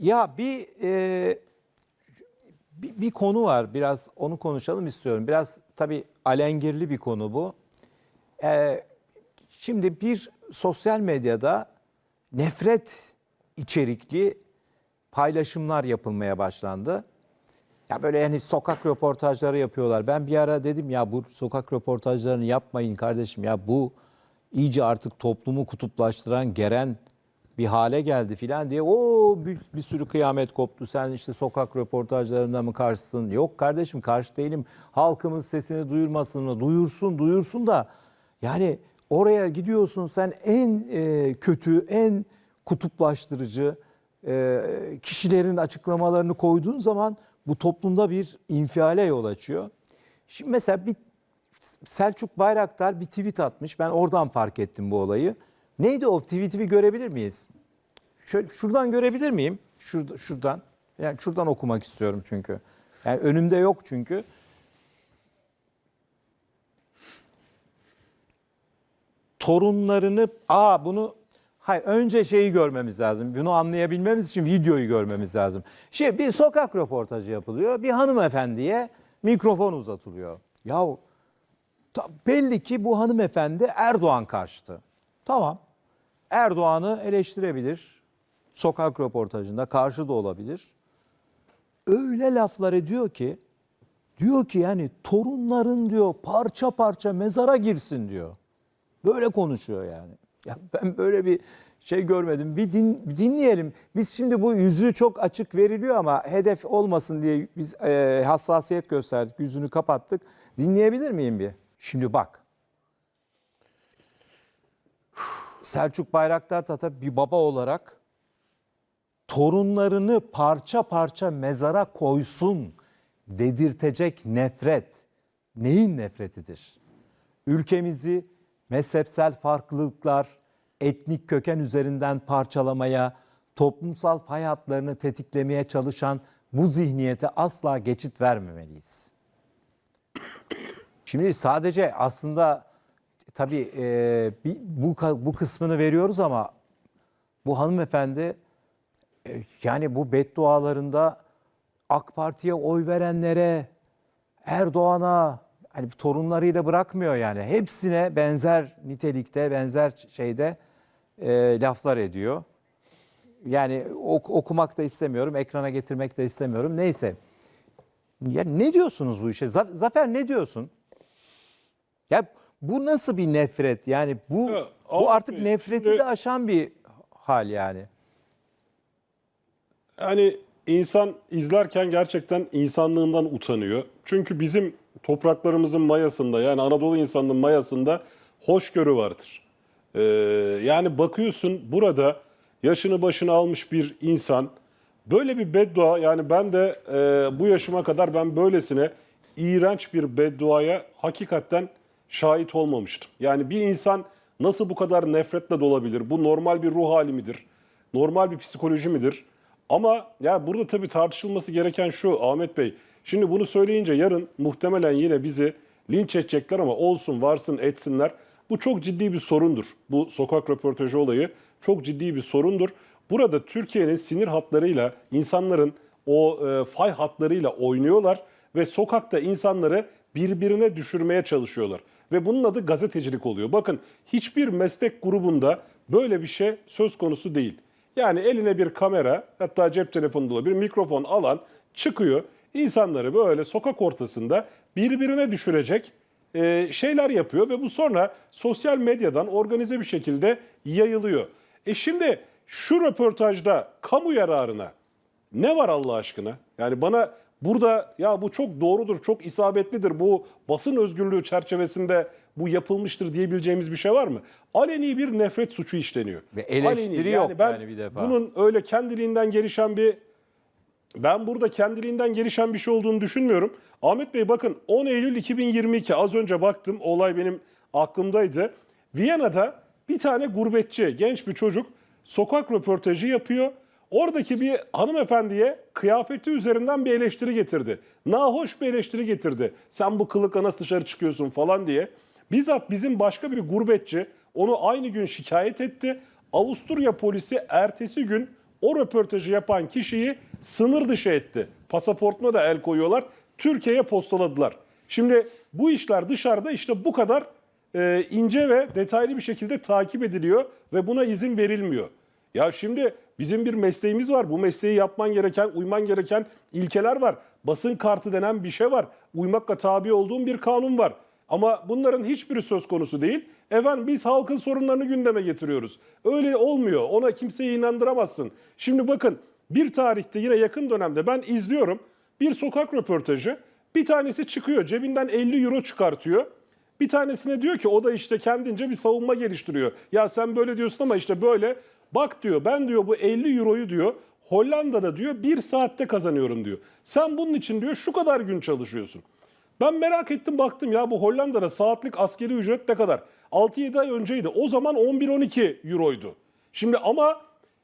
Ya bir, e, bir bir konu var. Biraz onu konuşalım istiyorum. Biraz tabii alengirli bir konu bu. E, şimdi bir sosyal medyada nefret içerikli paylaşımlar yapılmaya başlandı. Ya böyle yani sokak röportajları yapıyorlar. Ben bir ara dedim ya bu sokak röportajlarını yapmayın kardeşim ya bu iyice artık toplumu kutuplaştıran, geren bir hale geldi filan diye o bir, bir sürü kıyamet koptu. Sen işte sokak röportajlarında mı karşısın? Yok kardeşim karşı değilim. Halkımız sesini duyurmasını duyursun duyursun da yani oraya gidiyorsun sen en e, kötü, en kutuplaştırıcı e, kişilerin açıklamalarını koyduğun zaman bu toplumda bir infiale yol açıyor. Şimdi mesela bir Selçuk Bayraktar bir tweet atmış. Ben oradan fark ettim bu olayı. Neydi o tweet'i bir görebilir miyiz? Şöyle şuradan görebilir miyim? Şurada, şuradan. Yani şuradan okumak istiyorum çünkü. Yani önümde yok çünkü. Torunlarını, aa bunu Hayır önce şeyi görmemiz lazım. Bunu anlayabilmemiz için videoyu görmemiz lazım. Şimdi bir sokak röportajı yapılıyor. Bir hanımefendiye mikrofon uzatılıyor. Yahu belli ki bu hanımefendi Erdoğan karşıtı. Tamam. Erdoğan'ı eleştirebilir. Sokak röportajında karşı da olabilir. Öyle laflar ediyor ki diyor ki yani torunların diyor parça parça mezara girsin diyor. Böyle konuşuyor yani. Ya ben böyle bir şey görmedim. Bir din, dinleyelim. Biz şimdi bu yüzü çok açık veriliyor ama hedef olmasın diye biz e, hassasiyet gösterdik. Yüzünü kapattık. Dinleyebilir miyim bir? Şimdi bak. Selçuk Bayraktar Tata bir baba olarak torunlarını parça parça mezara koysun dedirtecek nefret neyin nefretidir? Ülkemizi mezhepsel farklılıklar, etnik köken üzerinden parçalamaya, toplumsal fay hatlarını tetiklemeye çalışan bu zihniyete asla geçit vermemeliyiz. Şimdi sadece aslında tabii e, bu, bu kısmını veriyoruz ama bu hanımefendi e, yani bu beddualarında AK Parti'ye oy verenlere, Erdoğan'a hani torunlarıyla bırakmıyor yani. Hepsine benzer nitelikte, benzer şeyde e, laflar ediyor. Yani ok- okumak da istemiyorum, ekrana getirmek de istemiyorum. Neyse. Ya ne diyorsunuz bu işe? Za- Zafer ne diyorsun? Ya bu nasıl bir nefret? Yani bu Ya, bu abi, artık nefreti şimdi- de aşan bir hal yani. Yani insan izlerken gerçekten insanlığından utanıyor. Çünkü bizim topraklarımızın mayasında yani Anadolu insanının mayasında hoşgörü vardır. Ee, yani bakıyorsun burada yaşını başını almış bir insan böyle bir beddua yani ben de e, bu yaşıma kadar ben böylesine iğrenç bir bedduaya hakikaten şahit olmamıştım. Yani bir insan nasıl bu kadar nefretle dolabilir? Bu normal bir ruh hali midir? Normal bir psikoloji midir? Ama ya burada tabii tartışılması gereken şu Ahmet Bey. Şimdi bunu söyleyince yarın muhtemelen yine bizi linç edecekler ama olsun varsın etsinler. Bu çok ciddi bir sorundur. Bu sokak röportajı olayı çok ciddi bir sorundur. Burada Türkiye'nin sinir hatlarıyla insanların o e, fay hatlarıyla oynuyorlar ve sokakta insanları birbirine düşürmeye çalışıyorlar. Ve bunun adı gazetecilik oluyor. Bakın hiçbir meslek grubunda böyle bir şey söz konusu değil. Yani eline bir kamera hatta cep telefonunda olabilir mikrofon alan çıkıyor. İnsanları böyle sokak ortasında birbirine düşürecek e, şeyler yapıyor ve bu sonra sosyal medyadan organize bir şekilde yayılıyor. E şimdi şu röportajda kamu yararına ne var Allah aşkına? Yani bana burada ya bu çok doğrudur, çok isabetlidir. Bu basın özgürlüğü çerçevesinde bu yapılmıştır diyebileceğimiz bir şey var mı? Aleni bir nefret suçu işleniyor. Ve eleştiri yok ben yani bir defa. Bunun öyle kendiliğinden gelişen bir ben burada kendiliğinden gelişen bir şey olduğunu düşünmüyorum. Ahmet Bey bakın 10 Eylül 2022 az önce baktım olay benim aklımdaydı. Viyana'da bir tane gurbetçi genç bir çocuk sokak röportajı yapıyor. Oradaki bir hanımefendiye kıyafeti üzerinden bir eleştiri getirdi. Nahoş bir eleştiri getirdi. Sen bu kılıkla nasıl dışarı çıkıyorsun falan diye. Bizzat bizim başka bir gurbetçi onu aynı gün şikayet etti. Avusturya polisi ertesi gün o röportajı yapan kişiyi sınır dışı etti. Pasaportuna da el koyuyorlar. Türkiye'ye postaladılar. Şimdi bu işler dışarıda işte bu kadar e, ince ve detaylı bir şekilde takip ediliyor ve buna izin verilmiyor. Ya şimdi bizim bir mesleğimiz var. Bu mesleği yapman gereken, uyman gereken ilkeler var. Basın kartı denen bir şey var. Uymakla tabi olduğum bir kanun var. Ama bunların hiçbiri söz konusu değil. Efendim biz halkın sorunlarını gündeme getiriyoruz. Öyle olmuyor. Ona kimseyi inandıramazsın. Şimdi bakın bir tarihte yine yakın dönemde ben izliyorum. Bir sokak röportajı. Bir tanesi çıkıyor cebinden 50 euro çıkartıyor. Bir tanesine diyor ki o da işte kendince bir savunma geliştiriyor. Ya sen böyle diyorsun ama işte böyle. Bak diyor ben diyor bu 50 euroyu diyor Hollanda'da diyor bir saatte kazanıyorum diyor. Sen bunun için diyor şu kadar gün çalışıyorsun. Ben merak ettim baktım ya bu Hollanda'da saatlik askeri ücret ne kadar? 6-7 ay önceydi. O zaman 11-12 euroydu. Şimdi ama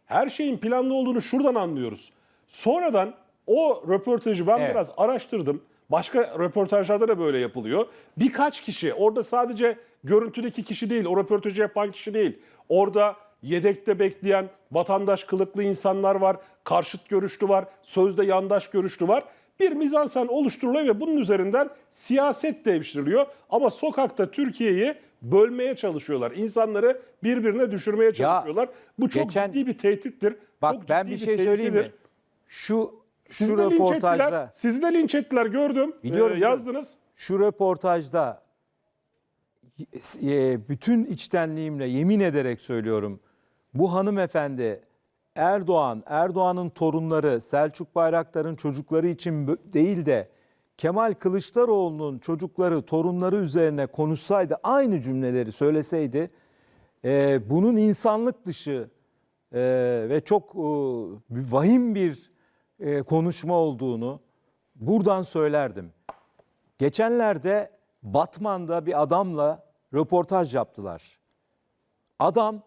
her şeyin planlı olduğunu şuradan anlıyoruz. Sonradan o röportajı ben Evet. biraz araştırdım. Başka röportajlarda da böyle yapılıyor. Birkaç kişi orada sadece görüntüdeki kişi değil, o röportajı yapan kişi değil. Orada yedekte bekleyen vatandaş kılıklı insanlar var, karşıt görüşlü var, sözde yandaş görüşlü var. Bir mizansen oluşturuluyor ve bunun üzerinden siyaset devşiriliyor. Ama sokakta Türkiye'yi bölmeye çalışıyorlar. İnsanları birbirine düşürmeye çalışıyorlar. Bu çok geçen- ciddi bir tehdittir. Bak çok ben ciddi bir şey söyleyeyim mi? Şu şu Sizi de röportajda Sizi de linç ettiler gördüm. Biliyorum, Ee, yazdınız. şu röportajda e, bütün içtenliğimle yemin ederek söylüyorum. Bu hanımefendi Erdoğan, Erdoğan'ın torunları, Selçuk Bayraktar'ın çocukları için değil de Kemal Kılıçdaroğlu'nun çocukları, torunları üzerine konuşsaydı, aynı cümleleri söyleseydi, e, bunun insanlık dışı e, ve çok e, vahim bir e, konuşma olduğunu buradan söylerdim. Geçenlerde Batman'da bir adamla röportaj yaptılar. Adam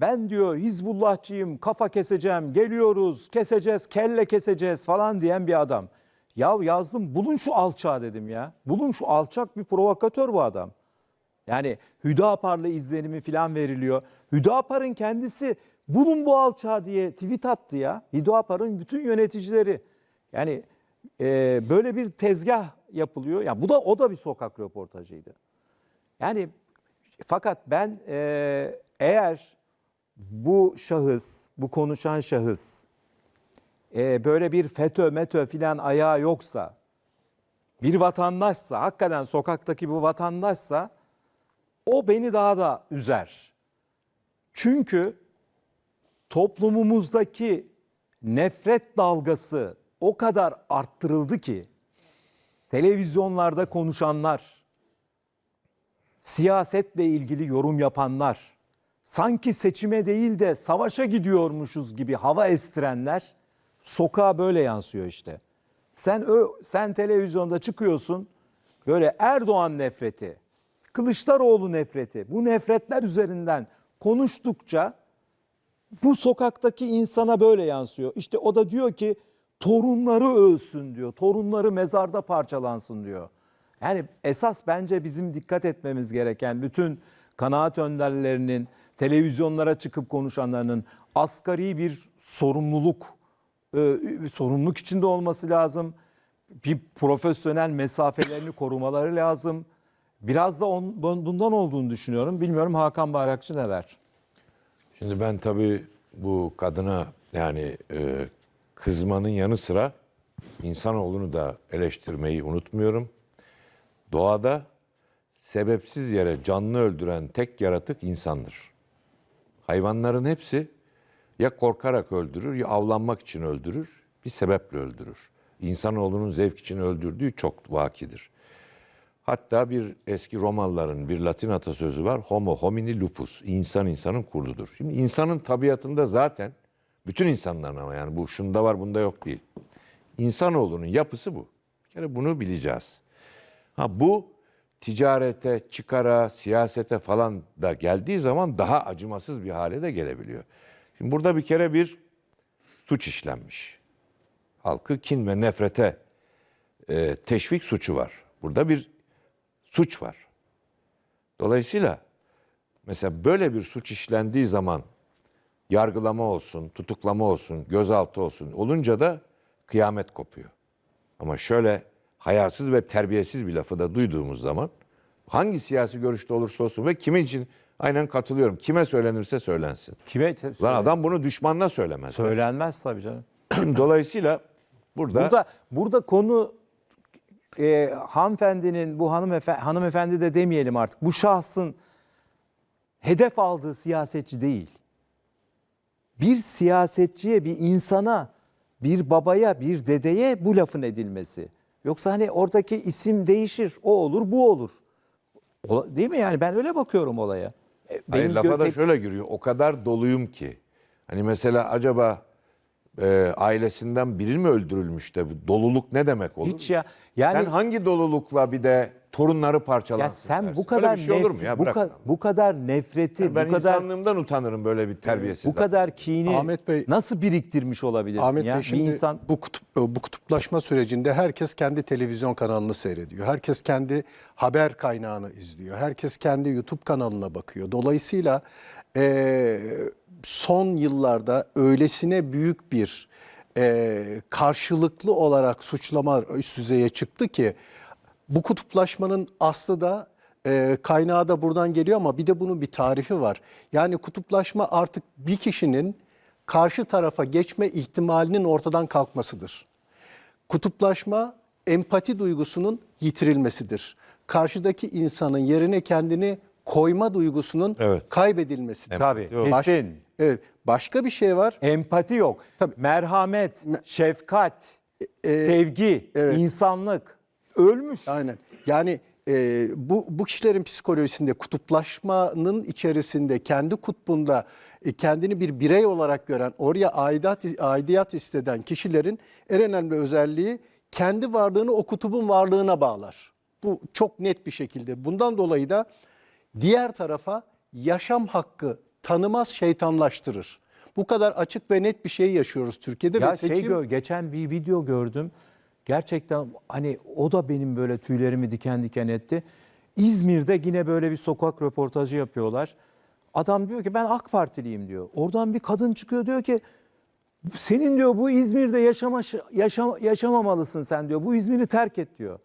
ben diyor Hizbullahçıyım, kafa keseceğim, geliyoruz, keseceğiz, kelle keseceğiz falan diyen bir adam. Ya yazdım bulun şu alçağı dedim ya. Bulun şu alçak bir provokatör bu adam. Yani Hüdapar'la izlenimi falan veriliyor. Hüdapar'ın kendisi bulun bu alçağı diye tweet attı ya. Hüdapar'ın bütün yöneticileri. Yani e, böyle bir tezgah yapılıyor. Ya bu da o da bir sokak röportajıydı. Yani fakat ben e, eğer bu şahıs, bu konuşan şahıs e, böyle bir FETÖ, METÖ filan ayağı yoksa, bir vatandaşsa, hakikaten sokaktaki bu vatandaşsa o beni daha da üzer. Çünkü toplumumuzdaki nefret dalgası o kadar arttırıldı ki televizyonlarda konuşanlar, siyasetle ilgili yorum yapanlar, sanki seçime değil de savaşa gidiyormuşuz gibi hava estirenler sokağa böyle yansıyor işte. Sen ö, sen televizyonda çıkıyorsun böyle Erdoğan nefreti, Kılıçdaroğlu nefreti bu nefretler üzerinden konuştukça bu sokaktaki insana böyle yansıyor. İşte o da diyor ki torunları ölsün diyor. Torunları mezarda parçalansın diyor. Yani esas bence bizim dikkat etmemiz gereken bütün kanaat önderlerinin, televizyonlara çıkıp konuşanlarının asgari bir sorumluluk, e, sorumluluk içinde olması lazım. Bir profesyonel mesafelerini korumaları lazım. Biraz da on, bundan olduğunu düşünüyorum. Bilmiyorum Hakan Bayrakçı neler? Şimdi ben tabii bu kadına yani e, kızmanın yanı sıra insanoğlunu da eleştirmeyi unutmuyorum. Doğada sebepsiz yere canlı öldüren tek yaratık insandır. Hayvanların hepsi ya korkarak öldürür ya avlanmak için öldürür, bir sebeple öldürür. İnsanoğlunun zevk için öldürdüğü çok vakidir. Hatta bir eski Romalıların bir Latin atasözü var. Homo homini lupus. İnsan insanın kurdudur. Şimdi insanın tabiatında zaten bütün insanların ama yani bu şunda var bunda yok değil. İnsanoğlunun yapısı bu. Bir kere bunu bileceğiz. Ha bu ticarete, çıkara, siyasete falan da geldiği zaman daha acımasız bir hale de gelebiliyor. Şimdi burada bir kere bir suç işlenmiş. Halkı kin ve nefrete e, teşvik suçu var. Burada bir suç var. Dolayısıyla mesela böyle bir suç işlendiği zaman yargılama olsun, tutuklama olsun, gözaltı olsun olunca da kıyamet kopuyor. Ama şöyle hayasız ve terbiyesiz bir lafı da duyduğumuz zaman hangi siyasi görüşte olursa olsun ve kimin için aynen katılıyorum. Kime söylenirse söylensin. Kime Lan adam bunu düşmanına söylemez. söylenmez tabii canım. Dolayısıyla burada, Burada burada konu e, hanımefendinin bu hanımefendi, hanımefendi de demeyelim artık. Bu şahsın hedef aldığı siyasetçi değil. Bir siyasetçiye, bir insana, bir babaya, bir dedeye bu lafın edilmesi. Yoksa hani oradaki isim değişir. O olur, bu olur. Ola- Değil mi yani? Ben öyle bakıyorum olaya. E, Hayır, benim lafa gö- da tek- şöyle giriyor. O kadar doluyum ki. Hani mesela acaba e, ailesinden biri mi öldürülmüş de bu doluluk ne demek olur? hiç ya. Yani Sen hangi dolulukla bir de torunları parçalansın ya sen dersin? bu kadar Böyle bir şey olur mu ya? bu, ka- bu kadar nefreti, ben bu kadar insanlığımdan utanırım böyle bir terbiyesiz. bu kadar kini Ahmet Bey- nasıl biriktirmiş olabilirsin Ahmet ya? Bey bir şimdi insan bu, kutup, e, bu kutuplaşma sürecinde herkes kendi televizyon kanalını seyrediyor. Herkes kendi haber kaynağını izliyor. Herkes kendi YouTube kanalına bakıyor. Dolayısıyla e, son yıllarda öylesine büyük bir e, karşılıklı olarak suçlama üst düzeye çıktı ki bu kutuplaşmanın aslı da e, kaynağı da buradan geliyor ama bir de bunun bir tarifi var. Yani kutuplaşma artık bir kişinin karşı tarafa geçme ihtimalinin ortadan kalkmasıdır. Kutuplaşma empati duygusunun yitirilmesidir. Karşıdaki insanın yerine kendini koyma duygusunun Evet. kaybedilmesidir. tabii Baş- kesin. evet, başka bir şey var. Empati yok. Tabii. Merhamet, şefkat, sevgi, evet. insanlık ölmüş. Aynen. Yani e, bu bu kişilerin psikolojisinde kutuplaşmanın içerisinde kendi kutbunda e, kendini bir birey olarak gören, oraya aidat aidiyat hisseden kişilerin en önemli özelliği kendi varlığını o kutubun varlığına bağlar. Bu çok net bir şekilde. Bundan dolayı da diğer tarafa yaşam hakkı tanımaz, şeytanlaştırır. Bu kadar açık ve net bir şey yaşıyoruz Türkiye'de Ya ve şey seçim gör, geçen bir video gördüm. Gerçekten hani o da benim böyle tüylerimi diken diken etti. İzmir'de yine böyle bir sokak röportajı yapıyorlar. Adam diyor ki ben AK Partiliyim diyor. Oradan bir kadın çıkıyor diyor ki senin diyor bu İzmir'de yaşama, yaşam, yaşamamalısın sen diyor. Bu İzmir'i terk et diyor.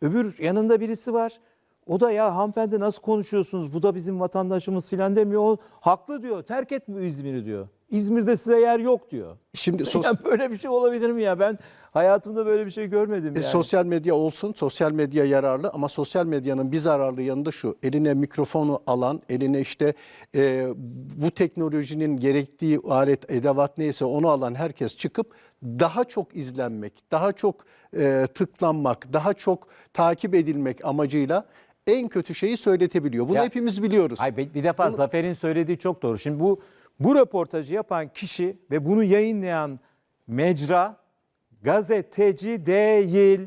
Öbür yanında birisi var. O da ya hanımefendi nasıl konuşuyorsunuz? Bu da bizim vatandaşımız filan demiyor. O haklı diyor. Terk et bu İzmir'i diyor. İzmir'de size yer yok diyor. şimdi sos- Ya böyle bir şey olabilir mi ya? Ben hayatımda böyle bir şey görmedim E, yani. Sosyal medya olsun, sosyal medya yararlı ama sosyal medyanın bir zararlı yanı da şu. Eline mikrofonu alan, eline işte e, bu teknolojinin gerektiği alet, edevat neyse onu alan herkes çıkıp daha çok izlenmek, daha çok e, tıklanmak, daha çok takip edilmek amacıyla en kötü şeyi söyletebiliyor. Bunu Ya- hepimiz biliyoruz. Ay bir bir defa Zafer'in söylediği çok doğru. Şimdi bu bu röportajı yapan kişi ve bunu yayınlayan mecra gazeteci değil.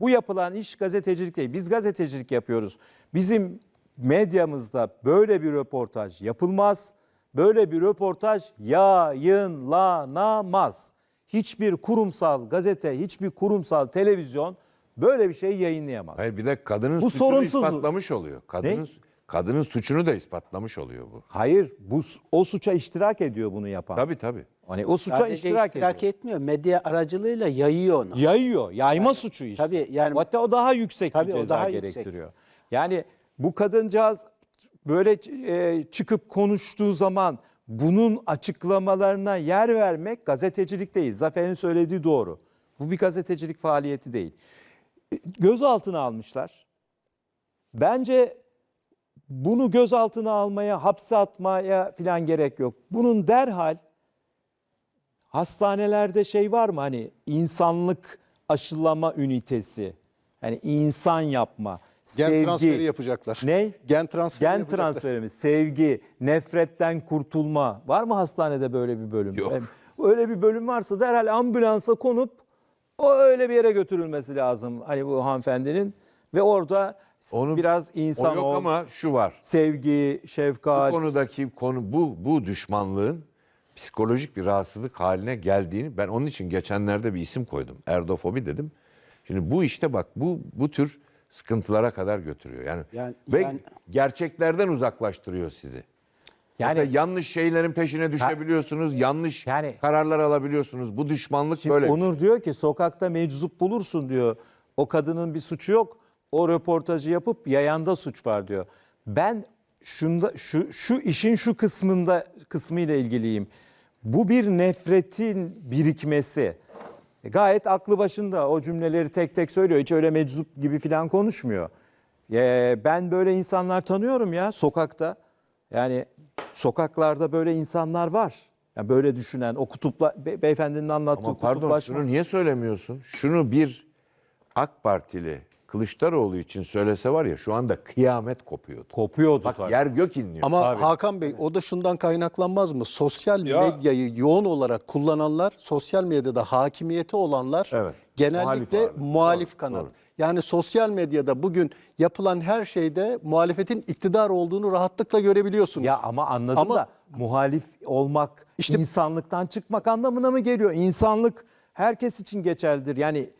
Bu yapılan iş gazetecilik değil. Biz gazetecilik yapıyoruz. Bizim medyamızda böyle bir röportaj yapılmaz. Böyle bir röportaj yayınlanamaz. Hiçbir kurumsal gazete, hiçbir kurumsal televizyon böyle bir şey yayınlayamaz. Hayır bir de kadının Bu suçunu sorumsuz. ispatlamış oluyor. Kadının kadının suçunu da ispatlamış oluyor bu. Hayır, bu o suça iştirak ediyor bunu yapan. Tabii tabii. Hani o suça Sadece iştirak, iştirak, ediyor. etmiyor. Medya aracılığıyla yayıyor onu. Yayıyor, yayma suçu işte. tabii yani- Hatta o daha yüksek Tabii bir o ceza daha yüksek. gerektiriyor. Yani bu kadıncağız böyle e, çıkıp konuştuğu zaman bunun açıklamalarına yer vermek gazetecilik değil. Zafer'in söylediği doğru. Bu bir gazetecilik faaliyeti değil. E, Gözaltına almışlar. Bence bunu gözaltına almaya, hapse atmaya falan gerek yok. Bunun derhal hastanelerde şey var mı hani insanlık aşılama ünitesi. Yani insan yapma, Gen sevgi. transferi yapacaklar. Ne? Gen transferi Gen yapacaklar. transferi mi? Sevgi, nefretten kurtulma. Var mı hastanede böyle bir bölüm? Yok. Öyle bir bölüm varsa derhal ambulansa konup o öyle bir yere götürülmesi lazım. Hani bu hanımefendinin ve orada Onu- biraz O insan yok ol, ama şu var. sevgi, Bu şefkat. konudaki konu bu bu düşmanlığın psikolojik bir rahatsızlık haline geldiğini ben onun için geçenlerde bir isim koydum. Erdofobi dedim. Şimdi bu işte bak bu bu tür sıkıntılara kadar götürüyor. Yani, Yani- ve yani- gerçeklerden uzaklaştırıyor sizi. Yani- Yani yanlış şeylerin peşine düşebiliyorsunuz, yanlış Yani- kararlar alabiliyorsunuz. Bu düşmanlık Şimdi böyle. Onur diyor ki sokakta meczup bulursun diyor. O kadının bir suçu yok. O röportajı yapıp yayanda suç var diyor. Ben şunda şu şu işin şu kısmında kısmıyla ilgiliyim. Bu bir nefretin birikmesi. E, Gayet aklı başında o cümleleri tek tek söylüyor. Hiç öyle meczup gibi falan konuşmuyor. E, ben böyle insanlar tanıyorum ya sokakta. Yani sokaklarda böyle insanlar var. Yani böyle düşünen o kutupla be- beyefendinin anlattığı Ama pardon kutuplaşma. şunu niye söylemiyorsun? Şunu bir AK Partili Kılıçdaroğlu için söylese var ya şu anda kıyamet kopuyordu. kopuyordu Bak tabii. yer gök inliyor. Ama Hakan Bey o da şundan kaynaklanmaz mı? Sosyal Ya- medyayı yoğun olarak kullananlar, sosyal medyada hakimiyeti olanlar Evet. genellikle Muhalif muhalif, abi. kanal. Doğru. Yani sosyal medyada bugün yapılan her şeyde muhalefetin iktidar olduğunu rahatlıkla görebiliyorsunuz. Ya ama anladım Ama- da muhalif olmak İşte- insanlıktan çıkmak anlamına mı geliyor? İnsanlık herkes için geçerlidir. Yani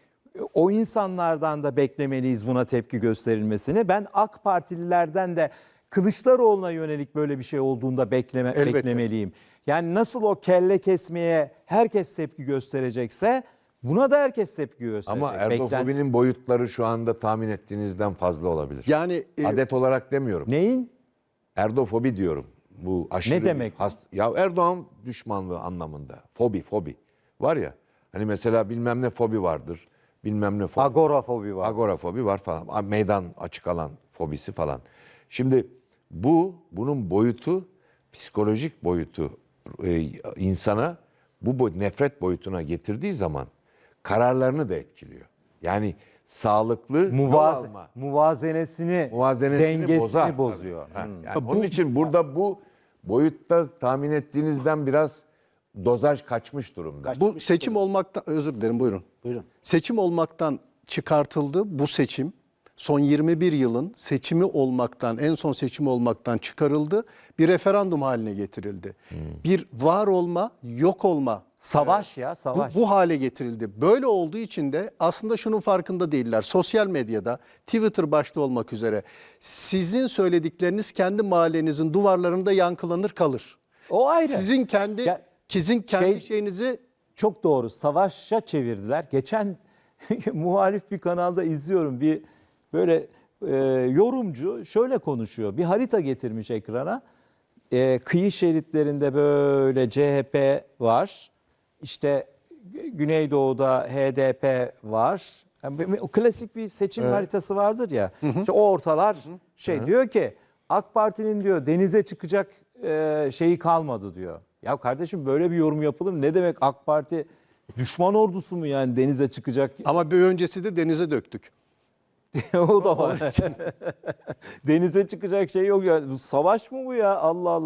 o insanlardan da beklemeliyiz buna tepki gösterilmesini. Ben AK Partililerden de Kılıçdaroğlu'na yönelik böyle bir şey olduğunda bekleme, Elbette. beklemeliyim. Yani nasıl o kelle kesmeye herkes tepki gösterecekse buna da herkes tepki gösterecek. Ama Beklenti- Erdofobinin boyutları şu anda tahmin ettiğinizden fazla olabilir. Yani e, Adet olarak demiyorum. Neyin? Erdofobi diyorum. Bu aşırı Ne demek? hast- ya Erdoğan düşmanlığı anlamında. Fobi, fobi. Var ya. Hani mesela bilmem ne fobi vardır. Bilmem ne fobi. Agorafobi var. Agorafobi var falan. Meydan açık alan fobisi falan. Şimdi bu bunun boyutu psikolojik boyutu e, insana bu boy- nefret boyutuna getirdiği zaman kararlarını da etkiliyor. Yani sağlıklı yol Muvaze, alma, muvazenesini, muvazenesini dengesini bozar. bozuyor. Ha, yani onun için burada bu boyutta tahmin ettiğinizden biraz dozaj kaçmış durumda. bu seçim olmaktan özür dilerim buyurun. Buyurun. Seçim olmaktan çıkartıldı bu seçim. Son 21 yılın seçimi olmaktan, en son seçimi olmaktan çıkarıldı. Bir referandum haline getirildi. Bir var olma, yok olma Savaş ya bu, savaş. bu hale getirildi. Böyle olduğu için de aslında şunun farkında değiller. Sosyal medyada, Twitter başta olmak üzere sizin söyledikleriniz kendi mahallenizin duvarlarında yankılanır kalır. O ayrı. Sizin kendi Ya, sizin kendi şey- şeyinizi Çok doğru. Savaşa çevirdiler. Geçen muhalif bir kanalda izliyorum. Bir böyle e, yorumcu şöyle konuşuyor. Bir harita getirmiş ekrana. E, kıyı şeritlerinde böyle CHP var. İşte Güneydoğu'da HDP var. Yani o klasik bir seçim haritası vardır ya. İşte o ortalar şey diyor ki AK Parti'nin diyor denize çıkacak e, şeyi kalmadı diyor. Ya kardeşim böyle bir yorum yapılır mı? Ne demek AK Parti düşman ordusu mu yani denize çıkacak? ama bir öncesi de denize döktük. o da var. denize çıkacak şey yok ya. Savaş mı bu ya? Allah Allah.